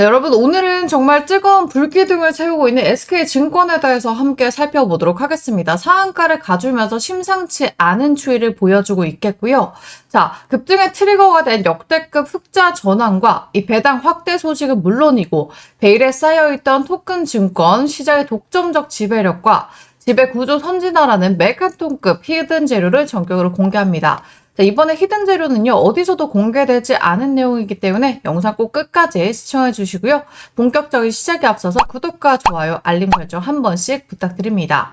네, 여러분 오늘은 정말 뜨거운 불기둥을 채우고 있는 SK증권에 대해서 함께 살펴보도록 하겠습니다. 상한가를 가주면서 심상치 않은 추이를 보여주고 있겠고요. 자, 급등의 트리거가 된 역대급 흑자 전환과 이 배당 확대 소식은 물론이고 베일에 쌓여있던 토큰 증권 시장의 독점적 지배력과 지배 구조 선진화라는 메카톤급 히든 재료를 전격으로 공개합니다. 자, 이번에 히든 재료는요, 어디서도 공개되지 않은 내용이기 때문에 영상 꼭 끝까지 시청해 주시고요. 본격적인 시작에 앞서서 구독과 좋아요, 알림 설정 한 번씩 부탁드립니다.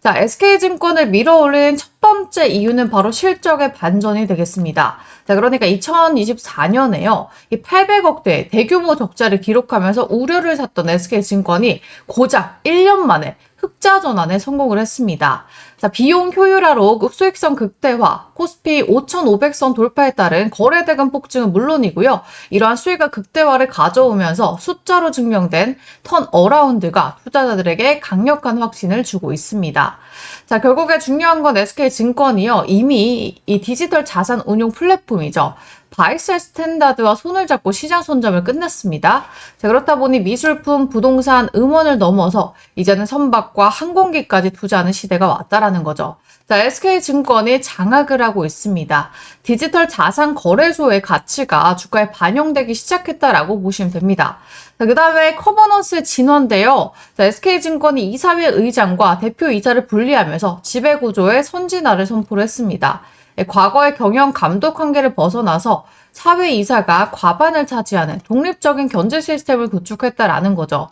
자, SK증권을 밀어올린 첫 번째 이유는 바로 실적의 반전이 되겠습니다. 자, 그러니까 2024년에요. 이 800억대 대규모 적자를 기록하면서 우려를 샀던 SK증권이 고작 1년 만에 흑자 전환에 성공을 했습니다. 자, 비용 효율화로 수익성 극대화, 코스피 5,500선 돌파에 따른 거래대금 폭증은 물론이고요. 이러한 수익의 극대화를 가져오면서 숫자로 증명된 턴 어라운드가 투자자들에게 강력한 확신을 주고 있습니다. 자, 결국에 중요한 건 SK증권이요. 이미 이 디지털 자산 운용 플랫폼이죠. 바이셀 스탠다드와 손을 잡고 시장 선점을 끝냈습니다. 자, 그렇다 보니 미술품, 부동산, 음원을 넘어서 이제는 선박과 항공기까지 투자하는 시대가 왔다라는 거죠. 자, SK증권이 장악을 하고 있습니다. 디지털 자산 거래소의 가치가 주가에 반영되기 시작했다라고 보시면 됩니다. 자, 그 다음에 커버넌스의 진화인데요. 자, SK증권이 이사회 의장과 대표 이사를 분리하면서 지배구조의 선진화를 선포를 했습니다. 예, 과거의 경영 감독 관계를 벗어나서 사회 이사가 과반을 차지하는 독립적인 견제 시스템을 구축했다라는 거죠.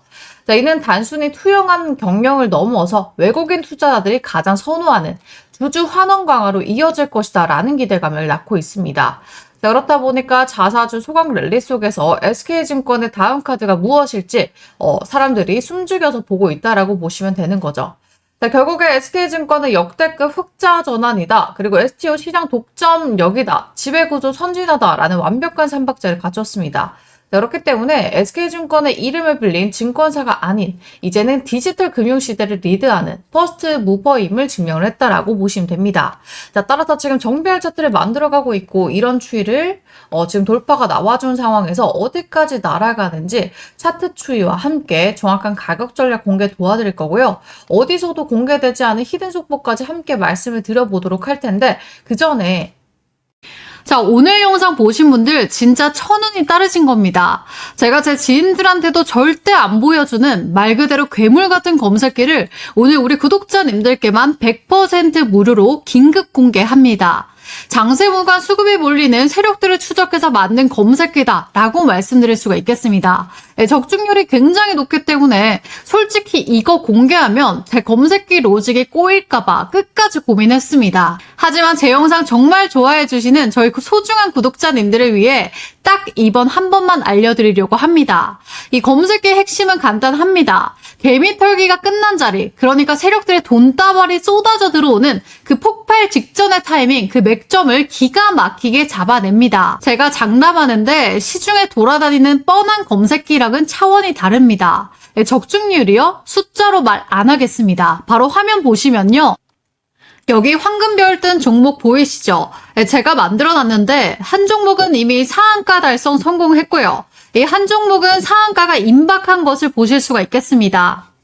자, 이는 단순히 투영한 경영을 넘어서 외국인 투자자들이 가장 선호하는 주주 환원 강화로 이어질 것이다라는 기대감을 낳고 있습니다. 자, 그렇다 보니까 자사주 소강 랠리 속에서 SK증권의 다음 카드가 무엇일지 어, 사람들이 숨죽여서 보고 있다라고 보시면 되는 거죠. 자, 결국에 SK증권은 역대급 흑자 전환이다. 그리고 STO 시장 독점력이다. 지배구조 선진하다라는 완벽한 삼박자를 갖췄습니다. 그렇기 때문에 SK증권의 이름을 빌린 증권사가 아닌 이제는 디지털 금융 시대를 리드하는 퍼스트 무버임을 증명을 했다라고 보시면 됩니다. 자, 따라서 지금 정배열 차트를 만들어가고 있고 이런 추이를 어, 지금 돌파가 나와준 상황에서 어디까지 날아가는지 차트 추이와 함께 정확한 가격 전략 공개 도와드릴 거고요. 어디서도 공개되지 않은 히든 속보까지 함께 말씀을 드려보도록 할 텐데 그 전에 자, 오늘 영상 보신 분들 진짜 천운이 따르신 겁니다. 제가 제 지인들한테도 절대 안 보여주는 말 그대로 괴물 같은 검색기를 오늘 우리 구독자님들께만 100% 무료로 긴급 공개합니다. 장세무관 수급이 몰리는 세력들을 추적해서 만든 검색기다 라고 말씀드릴 수가 있겠습니다. 예, 적중률이 굉장히 높기 때문에 솔직히 이거 공개하면 제 검색기 로직이 꼬일까봐 끝까지 고민했습니다. 하지만 제 영상 정말 좋아해 주시는 저희 소중한 구독자님들을 위해 딱 이번 한 번만 알려드리려고 합니다. 이 검색기의 핵심은 간단합니다. 개미 털기가 끝난 자리, 그러니까 세력들의 돈다발이 쏟아져 들어오는 그 폭발 직전의 타이밍, 그 맥점을 기가 막히게 잡아냅니다. 제가 장담하는데 시중에 돌아다니는 뻔한 검색기랑은 차원이 다릅니다. 네, 적중률이요? 숫자로 말 안 하겠습니다. 바로 화면 보시면요. 여기 황금별 뜬 종목 보이시죠? 네, 제가 만들어 놨는데 한 종목은 이미 상한가 달성 성공했고요. 이 한 종목은 상한가가 임박한 것을 보실 수가 있겠습니다.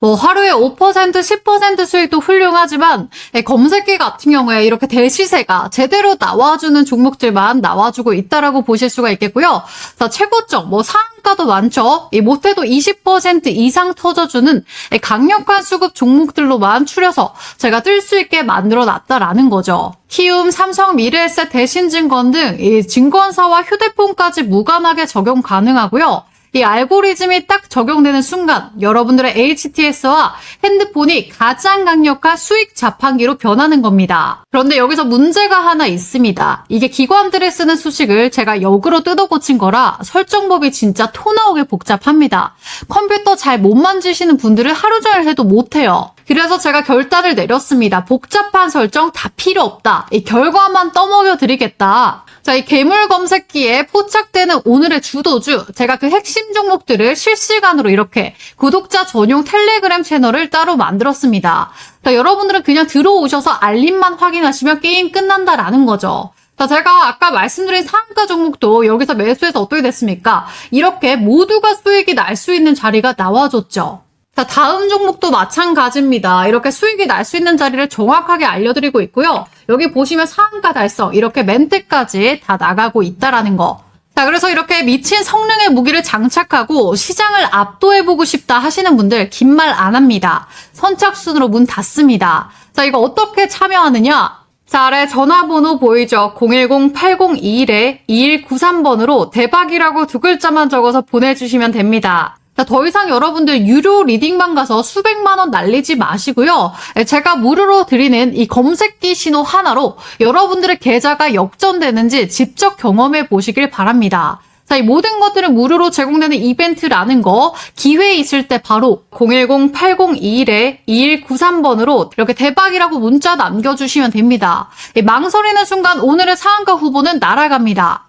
뭐 하루에 5% 10% 수익도 훌륭하지만 예, 검색기 같은 경우에 이렇게 대시세가 제대로 나와주는 종목들만 나와주고 있다라고 보실 수가 있겠고요. 자 최고점 뭐 상가도 많죠. 이 못해도 20% 이상 터져주는 예, 강력한 수급 종목들로만 추려서 제가 뜰 수 있게 만들어 놨다라는 거죠. 키움, 삼성, 미래에셋, 대신증권 등 증권사와 휴대폰까지 무관하게 적용 가능하고요. 이 알고리즘이 딱 적용되는 순간 여러분들의 HTS와 핸드폰이 가장 강력한 수익 자판기로 변하는 겁니다. 그런데 여기서 문제가 하나 있습니다. 이게 기관들이 쓰는 수식을 제가 역으로 뜯어 고친 거라 설정법이 진짜 토 나오게 복잡합니다. 컴퓨터 잘 못 만지시는 분들은 하루 종일 해도 못해요. 그래서 제가 결단을 내렸습니다. 복잡한 설정 다 필요 없다. 이 결과만 떠먹여 드리겠다. 자, 이 괴물 검색기에 포착되는 오늘의 주도주, 제가 그 핵심 종목들을 실시간으로 이렇게 구독자 전용 텔레그램 채널을 따로 만들었습니다. 자, 여러분들은 그냥 들어오셔서 알림만 확인하시면 게임 끝난다라는 거죠. 자, 제가 아까 말씀드린 상한가 종목도 여기서 매수해서 어떻게 됐습니까? 이렇게 모두가 수익이 날 수 있는 자리가 나와줬죠. 자, 다음 종목도 마찬가지입니다. 이렇게 수익이 날 수 있는 자리를 정확하게 알려드리고 있고요. 여기 보시면 상한가 달성, 이렇게 멘트까지 다 나가고 있다라는 거. 자, 그래서 이렇게 미친 성능의 무기를 장착하고 시장을 압도해보고 싶다 하시는 분들 긴 말 안 합니다. 선착순으로 문 닫습니다. 자, 이거 어떻게 참여하느냐? 자, 아래 전화번호 보이죠? 010-8021-2193번으로 대박이라고 두 글자만 적어서 보내주시면 됩니다. 자, 더 이상 여러분들 유료 리딩방 가서 수백만 원 날리지 마시고요. 제가 무료로 드리는 이 검색기 신호 하나로 여러분들의 계좌가 역전되는지 직접 경험해 보시길 바랍니다. 자, 이 모든 것들은 무료로 제공되는 이벤트라는 거 기회 있을 때 바로 010-8021-2193번으로 이렇게 대박이라고 문자 남겨주시면 됩니다. 이 망설이는 순간 오늘의 상한가 후보는 날아갑니다.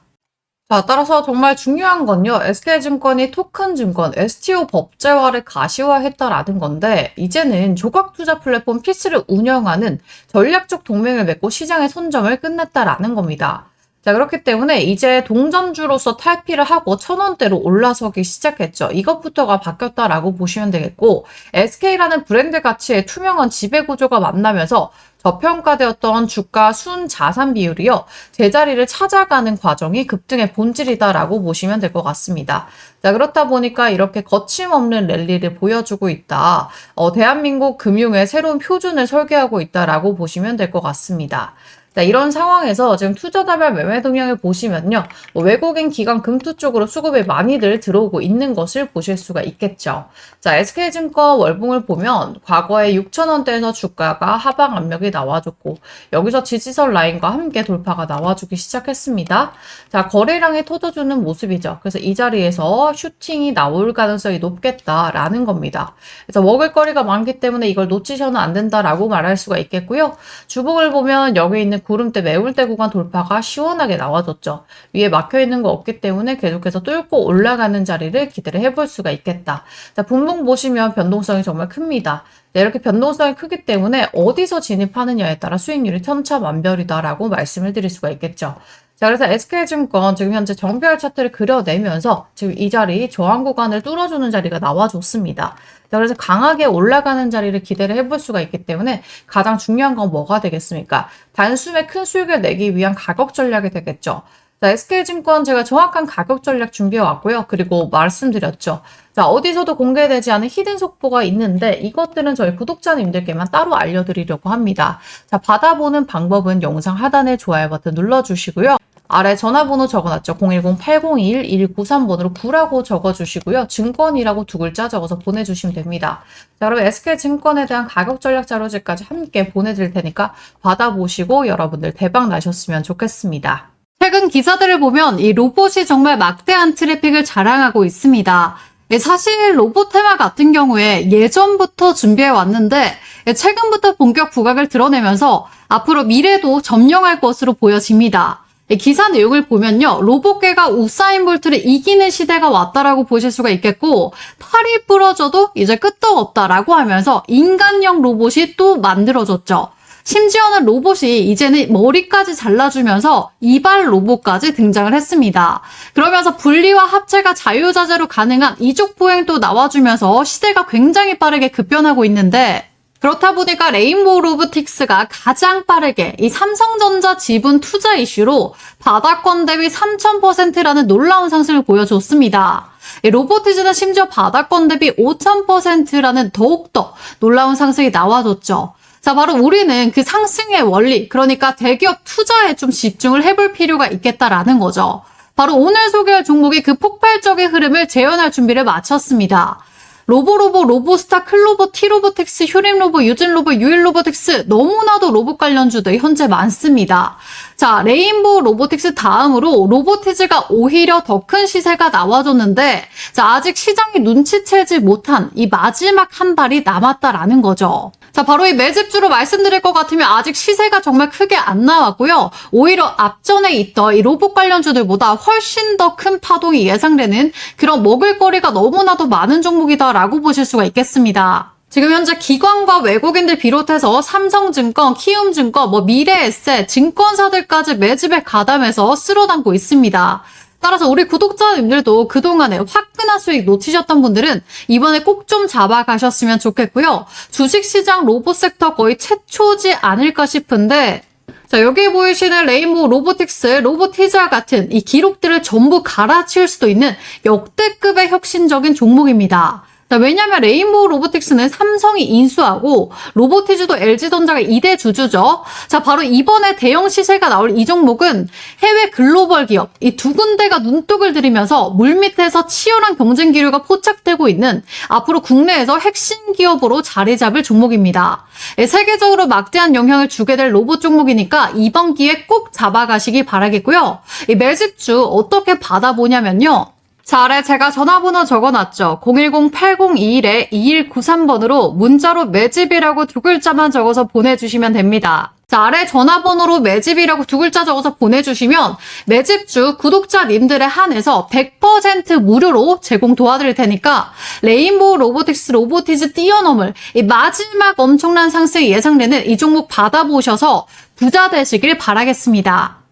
자, 따라서 정말 중요한 건요, SK증권이 토큰 증권, STO 법제화를 가시화했다라는 건데, 이제는 조각 투자 플랫폼 피스를 운영하는 전략적 동맹을 맺고 시장의 선점을 끝냈다라는 겁니다. 자, 그렇기 때문에 이제 동전주로서 탈피를 하고 천원대로 올라서기 시작했죠. 이것부터가 바뀌었다라고 보시면 되겠고, SK라는 브랜드 가치의 투명한 지배구조가 만나면서 저평가되었던 주가 순 자산 비율이요. 제자리를 찾아가는 과정이 급등의 본질이다라고 보시면 될 것 같습니다. 자, 그렇다 보니까 이렇게 거침없는 랠리를 보여주고 있다. 어, 대한민국 금융의 새로운 표준을 설계하고 있다라고 보시면 될 것 같습니다. 자, 이런 상황에서 지금 투자자별 매매 동향을 보시면요. 뭐 외국인 기관 금투 쪽으로 수급이 많이들 들어오고 있는 것을 보실 수가 있겠죠. 자, SK증권 월봉을 보면 과거에 6천원대에서 주가가 하방 압력이 나와줬고 여기서 지지선 라인과 함께 돌파가 나와주기 시작했습니다. 자, 거래량이 터져주는 모습이죠. 그래서 이 자리에서 슈팅이 나올 가능성이 높겠다라는 겁니다. 그래서 먹을 거리가 많기 때문에 이걸 놓치셔는 안 된다라고 말할 수가 있겠고요. 주봉을 보면 여기 있는 구름대 매울대 구간 돌파가 시원하게 나와줬죠. 위에 막혀 있는 거 없기 때문에 계속해서 뚫고 올라가는 자리를 기대를 해볼 수가 있겠다. 자, 분봉 보시면 변동성이 정말 큽니다. 네, 이렇게 변동성이 크기 때문에 어디서 진입하느냐에 따라 수익률이 천차만별이다라고 말씀을 드릴 수가 있겠죠. 자, 그래서 SK증권 지금 현재 정별 차트를 그려내면서 지금 이 자리 저항 구간을 뚫어주는 자리가 나와줬습니다. 자, 그래서 강하게 올라가는 자리를 기대를 해볼 수가 있기 때문에 가장 중요한 건 뭐가 되겠습니까? 단숨에 큰 수익을 내기 위한 가격 전략이 되겠죠. 자, SK증권 제가 정확한 가격 전략 준비해 왔고요. 그리고 말씀드렸죠. 자, 어디서도 공개되지 않은 히든 속보가 있는데 이것들은 저희 구독자님들께만 따로 알려드리려고 합니다. 자, 받아보는 방법은 영상 하단에 좋아요 버튼 눌러주시고요. 아래 전화번호 적어놨죠. 010-8021-2193번으로 9라고 적어주시고요. 증권이라고 두 글자 적어서 보내주시면 됩니다. 자, 그럼 SK증권에 대한 가격 전략 자료집까지 함께 보내드릴 테니까 받아보시고 여러분들 대박 나셨으면 좋겠습니다. 최근 기사들을 보면 이 로봇이 정말 막대한 트래픽을 자랑하고 있습니다. 예, 사실 로봇 테마 같은 경우에 예전부터 준비해 왔는데 예, 최근부터 본격 부각을 드러내면서 앞으로 미래도 점령할 것으로 보여집니다. 예, 기사 내용을 보면요. 로봇계가 우사인 볼트를 이기는 시대가 왔다라고 보실 수가 있겠고 팔이 부러져도 이제 끄떡 없다라고 하면서 인간형 로봇이 또 만들어졌죠. 심지어는 로봇이 이제는 머리까지 잘라주면서 이발 로봇까지 등장을 했습니다. 그러면서 분리와 합체가 자유자재로 가능한 이족 보행도 나와주면서 시대가 굉장히 빠르게 급변하고 있는데 그렇다 보니까 레인보우 로보틱스가 가장 빠르게 이 삼성전자 지분 투자 이슈로 바닥권 대비 3000%라는 놀라운 상승을 보여줬습니다. 로보티즈는 심지어 바닥권 대비 5000%라는 더욱더 놀라운 상승이 나와줬죠. 자, 바로 우리는 그 상승의 원리, 그러니까 대기업 투자에 좀 집중을 해볼 필요가 있겠다라는 거죠. 바로 오늘 소개할 종목이 그 폭발적인 흐름을 재현할 준비를 마쳤습니다. 로보로보, 로보스타, 클로버, 티로보텍스, 휴림로보, 유진로보, 유일로보텍스 너무나도 로봇 관련주들 현재 많습니다. 자, 레인보우 로보틱스 다음으로 로보티즈가 오히려 더 큰 시세가 나와줬는데 자, 아직 시장이 눈치채지 못한 이 마지막 한 발이 남았다라는 거죠. 자, 바로 이 매집주로 말씀드릴 것 같으면 아직 시세가 정말 크게 안 나왔고요. 오히려 앞전에 있던 이 로봇 관련주들보다 훨씬 더 큰 파동이 예상되는 그런 먹을거리가 너무나도 많은 종목이다라고 보실 수가 있겠습니다. 지금 현재 기관과 외국인들 비롯해서 삼성증권, 키움증권, 뭐 미래에셋, 증권사들까지 매집에 가담해서 쓸어담고 있습니다. 따라서 우리 구독자님들도 그동안에 화끈한 수익 놓치셨던 분들은 이번에 꼭 좀 잡아가셨으면 좋겠고요. 주식시장 로봇 섹터 거의 최초지 않을까 싶은데 자, 여기 보이시는 레인보우 로보틱스, 로보티자 같은 이 기록들을 전부 갈아치울 수도 있는 역대급의 혁신적인 종목입니다. 자, 왜냐면 레인보우 로보틱스는 삼성이 인수하고 로보티즈도 LG전자가 2대 주주죠. 자, 바로 이번에 대형 시세가 나올 이 종목은 해외 글로벌 기업 이 두 군데가 눈독을 들이면서 물밑에서 치열한 경쟁 기류가 포착되고 있는 앞으로 국내에서 핵심 기업으로 자리 잡을 종목입니다. 예, 세계적으로 막대한 영향을 주게 될 로봇 종목이니까 이번 기회에 꼭 잡아가시기 바라겠고요. 이 매집주 어떻게 받아보냐면요. 자, 아래 제가 전화번호 적어놨죠. 010-8021-2193번으로 문자로 매집이라고 두 글자만 적어서 보내주시면 됩니다. 자, 아래 전화번호로 매집이라고 두 글자 적어서 보내주시면 매집주 구독자님들에 한해서 100% 무료로 제공 도와드릴 테니까 레인보우 로보틱스 로보티즈 뛰어넘을 이 마지막 엄청난 상승이 예상되는 이 종목 받아보셔서 부자 되시길 바라겠습니다.